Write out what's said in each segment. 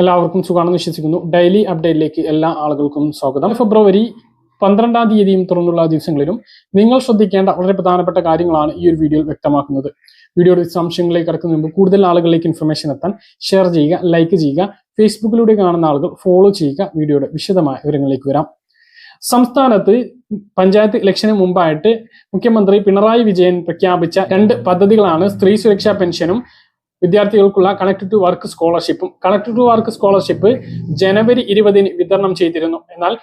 എല്ലാവർക്കും സുഖമാണെന്ന് വിശ്വസിക്കുന്നു. ഡെയിലി അപ്ഡേറ്റിലേക്ക് എല്ലാ ആളുകൾക്കും സ്വാഗതം. ഫെബ്രുവരി പന്ത്രണ്ടാം തീയതിയും തുറന്നുള്ള ദിവസങ്ങളിലും നിങ്ങൾ ശ്രദ്ധിക്കേണ്ട വളരെ പ്രധാനപ്പെട്ട കാര്യങ്ങളാണ് ഈ ഒരു വീഡിയോയിൽ വ്യക്തമാക്കുന്നത്. വീഡിയോയുടെ വിശദാംശങ്ങളിലേക്ക് കടക്കുന്ന മുമ്പ് കൂടുതൽ ആളുകളിലേക്ക് ഇൻഫർമേഷൻ എത്താൻ ഷെയർ ചെയ്യുക ലൈക്ക് ചെയ്യുക ഫേസ്ബുക്കിലൂടെ കാണുന്ന ആളുകൾ ഫോളോ ചെയ്യുക വീഡിയോയുടെ വിശദമായ വിവരങ്ങളിലേക്ക് വരാം. സംസ്ഥാനത്ത് പഞ്ചായത്ത് ഇലക്ഷന് മുമ്പായിട്ട് മുഖ്യമന്ത്രി പിണറായി വിജയൻ പ്രഖ്യാപിച്ച രണ്ട് പദ്ധതികളാണ് സ്ത്രീ സുരക്ഷാ പെൻഷനും വിദ്യാർത്ഥികൾക്കുള്ള കണക്ട് ടു വർക്ക് സ്കോളർഷിപ്പും കണക്ട് ടു വർക്ക് സ്കോളർഷിപ്പ് ജനുവരി ഇരുപതിന് വിതരണം ചെയ്തിരുന്നു. എന്നാൽ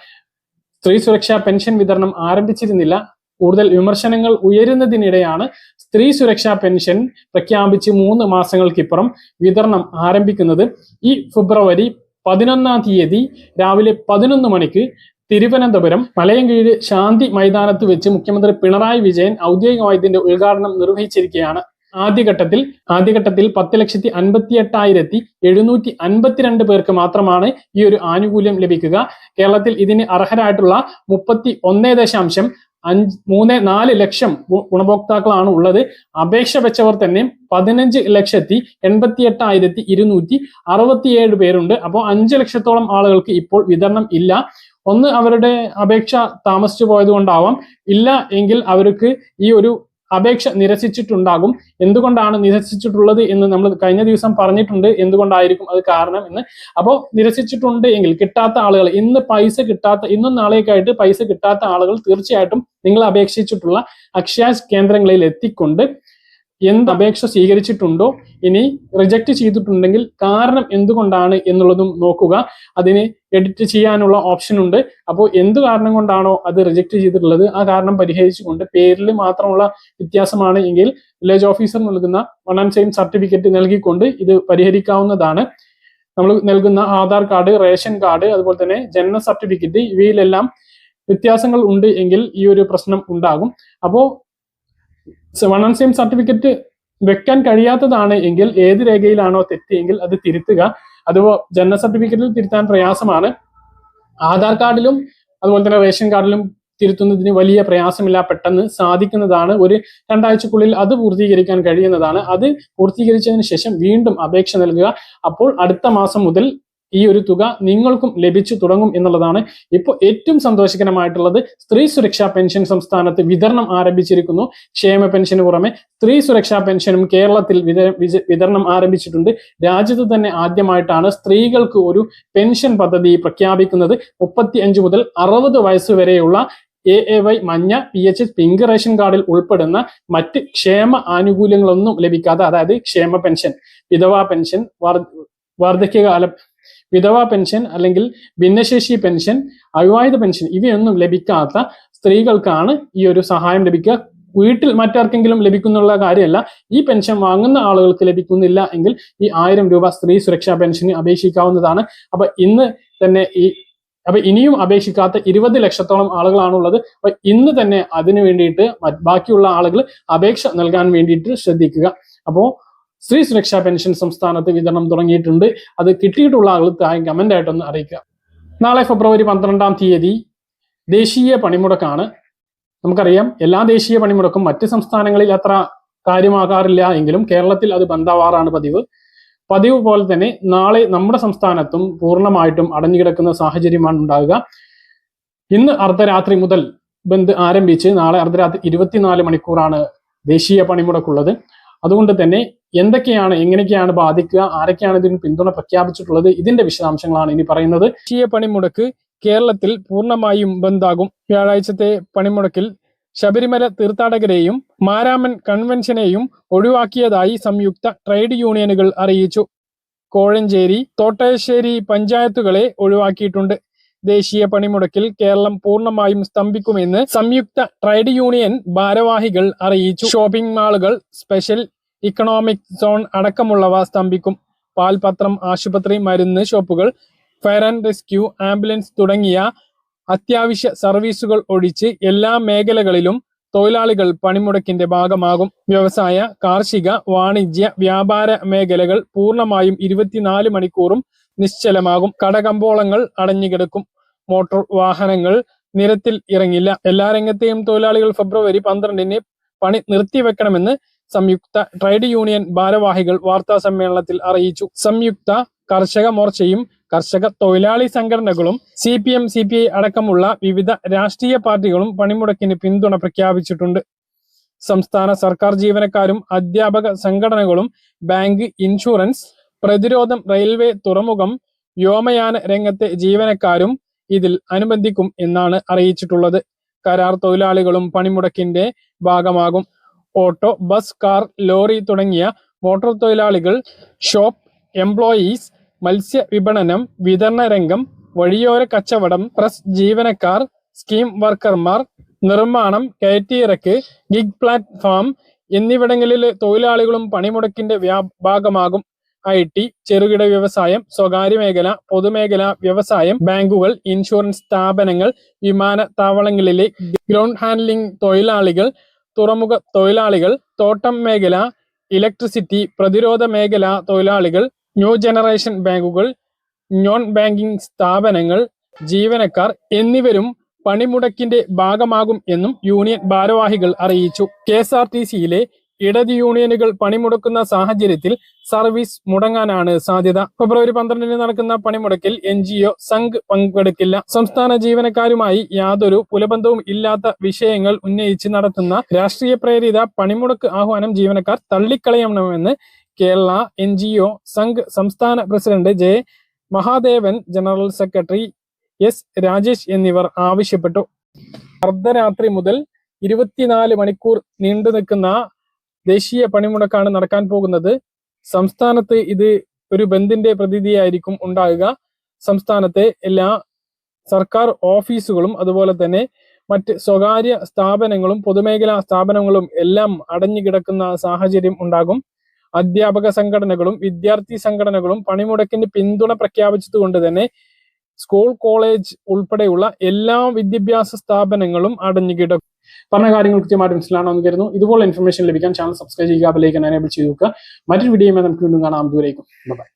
സ്ത്രീ സുരക്ഷാ പെൻഷൻ വിതരണം ആരംഭിച്ചിരുന്നില്ല. കൂടുതൽ വിമർശനങ്ങൾ ഉയരുന്നതിനിടെയാണ് സ്ത്രീ സുരക്ഷാ പെൻഷൻ പ്രഖ്യാപിച്ച് മൂന്ന് മാസങ്ങൾക്കിപ്പുറം വിതരണം ആരംഭിക്കുന്നത്. ഈ ഫെബ്രുവരി പതിനൊന്നാം തീയതി രാവിലെ പതിനൊന്ന് മണിക്ക് തിരുവനന്തപുരം മലയങ്കീഴ് ശാന്തി മൈതാനത്ത് വെച്ച് മുഖ്യമന്ത്രി പിണറായി വിജയൻ ഔദ്യോഗികമായി ഇതിന്റെ ഉദ്ഘാടനം നിർവഹിച്ചിരിക്കുകയാണ്. ആദ്യഘട്ടത്തിൽ ആദ്യഘട്ടത്തിൽ പത്ത് ലക്ഷത്തി അൻപത്തി എട്ടായിരത്തി എഴുന്നൂറ്റി അൻപത്തിരണ്ട് പേർക്ക് മാത്രമാണ് ഈ ഒരു ആനുകൂല്യം ലഭിക്കുക. കേരളത്തിൽ ഇതിന് അർഹരായിട്ടുള്ള മുപ്പത്തി ഒന്നേ ദശാംശം അഞ്ച് മൂന്ന് നാല് ലക്ഷം ഗുണഭോക്താക്കളാണ് ഉള്ളത്. അപേക്ഷ വെച്ചവർ തന്നെ പതിനഞ്ച് ലക്ഷത്തി എൺപത്തി എട്ടായിരത്തി ഇരുന്നൂറ്റി അറുപത്തിയേഴ് പേരുണ്ട്. അപ്പോൾ അഞ്ച് ലക്ഷത്തോളം ആളുകൾക്ക് ഇപ്പോൾ വിതരണം ഇല്ല. ഒന്ന് അവരുടെ അപേക്ഷ താമസിച്ചു പോയത് കൊണ്ടാവാം ഇല്ല എങ്കിൽ അവർക്ക് ഈ ഒരു അപേക്ഷ നിരസിച്ചിട്ടുണ്ടാകും. എന്തുകൊണ്ടാണ് നിരസിച്ചിട്ടുള്ളത് എന്ന് നമ്മൾ കഴിഞ്ഞ ദിവസം പറഞ്ഞിട്ടുണ്ട്. എന്തുകൊണ്ടായിരിക്കും അത് കാരണം എന്ന്. അപ്പോൾ നിരസിച്ചിട്ടുണ്ട് എങ്കിൽ കിട്ടാത്ത ആളുകൾ ഇന്ന് പൈസ കിട്ടാത്ത ഇന്നും നാളെയൊക്കെ പൈസ കിട്ടാത്ത ആളുകൾ തീർച്ചയായിട്ടും നിങ്ങൾ അപേക്ഷിച്ചിട്ടുള്ള അക്ഷയ കേന്ദ്രങ്ങളിൽ എത്തിക്കൊണ്ട് എന്ത് അപേക്ഷ സ്വീകരിച്ചിട്ടുണ്ടോ ഇനി റിജക്ട് ചെയ്തിട്ടുണ്ടെങ്കിൽ കാരണം എന്തുകൊണ്ടാണ് എന്നുള്ളതും നോക്കുക. അതിന് എഡിറ്റ് ചെയ്യാനുള്ള ഓപ്ഷൻ ഉണ്ട്. അപ്പോൾ എന്ത് കാരണം കൊണ്ടാണോ അത് റിജക്ട് ചെയ്തിട്ടുള്ളത് ആ കാരണം പരിഹരിച്ചുകൊണ്ട് പേരിൽ മാത്രമുള്ള വ്യത്യാസമാണ് എങ്കിൽ വില്ലേജ് ഓഫീസർ നൽകുന്ന വൺ ആൻഡ് സെയിം സർട്ടിഫിക്കറ്റ് നൽകിക്കൊണ്ട് ഇത് പരിഹരിക്കാവുന്നതാണ്. നമ്മൾ നൽകുന്ന ആധാർ കാർഡ് റേഷൻ കാർഡ് അതുപോലെ തന്നെ ജനന സർട്ടിഫിക്കറ്റ് ഇവയിലെല്ലാം വ്യത്യാസങ്ങൾ ഉണ്ട് എങ്കിൽ ഈ ഒരു പ്രശ്നം ഉണ്ടാകും. അപ്പോൾ വൺ ആൻഡ് സെയിം സർട്ടിഫിക്കറ്റ് വെക്കാൻ കഴിയാത്തതാണ് എങ്കിൽ ഏത് രേഖയിലാണോ തെറ്റിയെങ്കിൽ അത് തിരുത്തുക. അതുപോ ജനന സർട്ടിഫിക്കറ്റിൽ തിരുത്താൻ പ്രയാസമാണ്. ആധാർ കാർഡിലും അതുപോലെ തന്നെ റേഷൻ കാർഡിലും തിരുത്തുന്നതിന് വലിയ പ്രയാസമില്ല. പെട്ടെന്ന് സാധിക്കുന്നതാണ്. ഒരു രണ്ടാഴ്ചക്കുള്ളിൽ അത് പൂർത്തീകരിക്കാൻ കഴിയുന്നതാണ്. അത് പൂർത്തീകരിച്ചതിന് ശേഷം വീണ്ടും അപേക്ഷ നൽകുക. അപ്പോൾ അടുത്ത മാസം മുതൽ ഈ ഒരു തുക നിങ്ങൾക്കും ലഭിച്ചു തുടങ്ങും എന്നുള്ളതാണ് ഇപ്പോൾ ഏറ്റവും സന്തോഷകരമായിട്ടുള്ളത്. സ്ത്രീ സുരക്ഷാ പെൻഷൻ സംസ്ഥാനത്ത് വിതരണം ആരംഭിച്ചിരിക്കുന്നു. ക്ഷേമ പെൻഷന് പുറമെ സ്ത്രീ സുരക്ഷാ പെൻഷനും കേരളത്തിൽ വിതരണം ആരംഭിച്ചിട്ടുണ്ട്. രാജ്യത്ത് തന്നെ ആദ്യമായിട്ടാണ് സ്ത്രീകൾക്ക് ഒരു പെൻഷൻ പദ്ധതി പ്രഖ്യാപിക്കുന്നത്. മുപ്പത്തി അഞ്ച് മുതൽ അറുപത് വയസ്സ് വരെയുള്ള എ എ വൈ മഞ്ഞ P H S pink ration കാർഡിൽ ഉൾപ്പെടുന്ന മറ്റ് ക്ഷേമ ആനുകൂല്യങ്ങളൊന്നും ലഭിക്കാതെ അതായത് ക്ഷേമ പെൻഷൻ വിധവാ പെൻഷൻ വാർ- വാർദ്ധക്യകാല വിധവാ പെൻഷൻ അല്ലെങ്കിൽ ഭിന്നശേഷി പെൻഷൻ അവിവാഹിത പെൻഷൻ ഇവയൊന്നും ലഭിക്കാത്ത സ്ത്രീകൾക്കാണ് ഈ ഒരു സഹായം ലഭിക്കുക. വീട്ടിൽ മറ്റാർക്കെങ്കിലും ലഭിക്കുന്നുള്ള കാര്യമല്ല. ഈ പെൻഷൻ വാങ്ങുന്ന ആളുകൾക്ക് ലഭിക്കുന്നില്ല എങ്കിൽ ഈ ആയിരം രൂപ സ്ത്രീ സുരക്ഷാ പെൻഷന് അപേക്ഷിക്കാവുന്നതാണ്. അപ്പൊ ഇന്ന് തന്നെ ഈ അപ്പൊ ഇനിയും അപേക്ഷിക്കാത്ത ഇരുപത് ലക്ഷത്തോളം ആളുകളാണുള്ളത്. അപ്പൊ ഇന്ന് തന്നെ അതിനു വേണ്ടിയിട്ട് ബാക്കിയുള്ള ആളുകൾ അപേക്ഷ നൽകാൻ വേണ്ടിയിട്ട് ശ്രദ്ധിക്കുക. അപ്പോ സ്ത്രീ സുരക്ഷാ പെൻഷൻ സംസ്ഥാനത്ത് വിതരണം തുടങ്ങിയിട്ടുണ്ട്. അത് കിട്ടിയിട്ടുള്ള ആളുകൾ താഴെ കമന്റ് ആയിട്ടൊന്ന് അറിയിക്കുക. നാളെ ഫെബ്രുവരി പന്ത്രണ്ടാം തീയതി ദേശീയ പണിമുടക്കാണ്. നമുക്കറിയാം എല്ലാ ദേശീയ പണിമുടക്കും മറ്റ് സംസ്ഥാനങ്ങളിൽ അത്ര കാര്യമാകാറില്ല എങ്കിലും കേരളത്തിൽ അത് ബന്ധാവാറാണ് പതിവ്. പതിവ് പോലെ തന്നെ നാളെ നമ്മുടെ സംസ്ഥാനത്തും പൂർണമായിട്ടും അടഞ്ഞുകിടക്കുന്ന സാഹചര്യമാണ് ഉണ്ടാകുക ഇന്ന് അർദ്ധരാത്രി മുതൽ ബന്ദ് ആരംഭിച്ച് നാളെ അർദ്ധരാത്രി ഇരുപത്തിനാല് മണിക്കൂറാണ് ദേശീയ പണിമുടക്കുള്ളത്. അതുകൊണ്ട് തന്നെ എന്തൊക്കെയാണ് എങ്ങനെയൊക്കെയാണ് ബാധിക്കുക ആരൊക്കെയാണ് ഇതിന് പിന്തുണ പ്രഖ്യാപിച്ചിട്ടുള്ളത് ഇതിന്റെ വിശദാംശങ്ങളാണ് ഇനി പറയുന്നത്. ദേശീയ പണിമുടക്ക് കേരളത്തിൽ പൂർണമായും ബന്ദാകും. വ്യാഴാഴ്ചത്തെ പണിമുടക്കിൽ ശബരിമല തീർത്ഥാടകരെയും മാരാമൻ കൺവെൻഷനെയും ഒഴിവാക്കിയതായി സംയുക്ത ട്രേഡ് യൂണിയനുകൾ അറിയിച്ചു. കോഴഞ്ചേരി തോട്ടയശ്ശേരി പഞ്ചായത്തുകളെ ഒഴിവാക്കിയിട്ടുണ്ട്. ദേശീയ പണിമുടക്കിൽ കേരളം പൂർണമായും സ്തംഭിക്കുമെന്ന് സംയുക്ത ട്രേഡ് യൂണിയൻ ഭാരവാഹികൾ അറിയിച്ചു. ഷോപ്പിംഗ് മാളുകൾ സ്പെഷ്യൽ ഇക്കണോമിക് സോൺ അടക്കമുള്ളവ സ്തംഭിക്കും. പാൽപത്രം ആശുപത്രി മരുന്ന് ഷോപ്പുകൾ ഫയർ ആൻഡ് റെസ്ക്യൂ ആംബുലൻസ് തുടങ്ങിയ അത്യാവശ്യ സർവീസുകൾ ഒഴിച്ച് എല്ലാ മേഖലകളിലും തൊഴിലാളികൾ പണിമുടക്കിന്റെ ഭാഗമാകും. വ്യവസായ കാർഷിക വാണിജ്യ വ്യാപാര മേഖലകൾ പൂർണമായും ഇരുപത്തിനാല് മണിക്കൂറും നിശ്ചലമാകും. കടകമ്പോളങ്ങൾ അടഞ്ഞുകിടക്കും മോട്ടോർ വാഹനങ്ങൾ നിരത്തിൽ ഇറങ്ങില്ല. എല്ലാ രംഗത്തെയും തൊഴിലാളികൾ ഫെബ്രുവരി പന്ത്രണ്ടിന് പണി നിർത്തിവെക്കണമെന്ന് സംയുക്ത ട്രേഡ് യൂണിയൻ ഭാരവാഹികൾ വാർത്താ സമ്മേളനത്തിൽ അറിയിച്ചു. സംയുക്ത കർഷക മോർച്ചയും കർഷക തൊഴിലാളി സംഘടനകളും C P M C P I അടക്കമുള്ള വിവിധ രാഷ്ട്രീയ പാർട്ടികളും പണിമുടക്കിന് പിന്തുണ പ്രഖ്യാപിച്ചിട്ടുണ്ട്. സംസ്ഥാന സർക്കാർ ജീവനക്കാരും അധ്യാപക സംഘടനകളും ബാങ്ക് ഇൻഷുറൻസ് പ്രതിരോധം റെയിൽവേ തുറമുഖം വ്യോമയാന രംഗത്തെ ജീവനക്കാരും ഇതിൽ അനുബന്ധിക്കും എന്നാണ് അറിയിച്ചിട്ടുള്ളത്. കരാർ തൊഴിലാളികളും പണിമുടക്കിന്റെ ഭാഗമാകും. ഓട്ടോ ബസ് കാർ ലോറി തുടങ്ങിയ മോട്ടോർ തൊഴിലാളികൾ ഷോപ്പ് എംപ്ലോയീസ് മത്സ്യ വിപണനം വിതരണ രംഗം വഴിയോര കച്ചവടം പ്രസ് ജീവനക്കാർ സ്കീം വർക്കർമാർ നിർമ്മാണം കയറ്റിയിറക്ക് ഗിഗ് പ്ലാറ്റ്ഫോം എന്നിവിടങ്ങളിലെ തൊഴിലാളികളും പണിമുടക്കിന്റെ ഭാഗമാകും. ഐ ടി ചെറുകിട വ്യവസായം സ്വകാര്യ മേഖല പൊതുമേഖല വ്യവസായം ബാങ്കുകൾ ഇൻഷുറൻസ് സ്ഥാപനങ്ങൾ വിമാനത്താവളങ്ങളിലെ ഗ്രൗണ്ട് ഹാൻഡ്ലിംഗ് തൊഴിലാളികൾ തുറമുഖ തൊഴിലാളികൾ തോട്ടം മേഖല ഇലക്ട്രിസിറ്റി പ്രതിരോധ മേഖല തൊഴിലാളികൾ ന്യൂ ജനറേഷൻ ബാങ്കുകൾ നോൺ ബാങ്കിംഗ് സ്ഥാപനങ്ങൾ ജീവനക്കാർ എന്നിവരും പണിമുടക്കിന്റെ ഭാഗമാകും എന്നും യൂണിയൻ ഭാരവാഹികൾ അറിയിച്ചു. കെ എസ് ആർ ടി സിയിലെ ഇടത് യൂണിയനുകൾ പണിമുടക്കുന്ന സാഹചര്യത്തിൽ സർവീസ് മുടങ്ങാനാണ് സാധ്യത. ഫെബ്രുവരി പന്ത്രണ്ടിന് നടക്കുന്ന പണിമുടക്കിൽ എൻ ജി ഒ സംഘ് പങ്കെടുക്കില്ല. സംസ്ഥാന ജീവനക്കാരുമായി യാതൊരു പുലബന്ധവും ഇല്ലാത്ത വിഷയങ്ങൾ ഉന്നയിച്ച് നടത്തുന്ന രാഷ്ട്രീയ പ്രേരിത പണിമുടക്ക് ആഹ്വാനം ജീവനക്കാർ തള്ളിക്കളയണമെന്ന് Kerala N G O Sangh സംസ്ഥാന president J Mahadevan general secretary S Rajesh എന്നിവർ ആവശ്യപ്പെട്ടു. അർദ്ധരാത്രി മുതൽ ഇരുപത്തിനാല് മണിക്കൂർ നീണ്ടു നിൽക്കുന്ന ദേശീയ പണിമുടക്കാണ് നടക്കാൻ പോകുന്നത്. സംസ്ഥാനത്ത് ഇത് ഒരു ബന്ദിന്റെ പ്രതിനിധിയായിരിക്കും ഉണ്ടാകുക. സംസ്ഥാനത്തെ എല്ലാ സർക്കാർ ഓഫീസുകളും അതുപോലെ തന്നെ മറ്റ് സ്വകാര്യ സ്ഥാപനങ്ങളും പൊതുമേഖലാ സ്ഥാപനങ്ങളും എല്ലാം അടഞ്ഞു കിടക്കുന്ന സാഹചര്യം ഉണ്ടാകും. അധ്യാപക സംഘടനകളും വിദ്യാർത്ഥി സംഘടനകളും പണിമുടക്കിന് പിന്തുണ പ്രഖ്യാപിച്ചതുകൊണ്ട് തന്നെ സ്കൂൾ കോളേജ് ഉൾപ്പെടെയുള്ള എല്ലാ വിദ്യാഭ്യാസ സ്ഥാപനങ്ങളും അടഞ്ഞു കിടക്കും. പറഞ്ഞ കാര്യങ്ങൾ കൃത്യമായിട്ട് മനസ്സിലാണോ എന്ന് കരുതുന്നു. ഇതുപോലെ ഇൻഫർമേഷൻ ലഭിക്കാൻ ചാനൽ സബ്സ്ക്രൈബ് ചെയ്യുക അതിലേക്ക് എനേബിൾ ചെയ്ത് നോക്കുക മറ്റൊരു വീഡിയോയുമായി നമുക്ക് വീണ്ടും കാണാം. ദൂരേക്കും ബൈ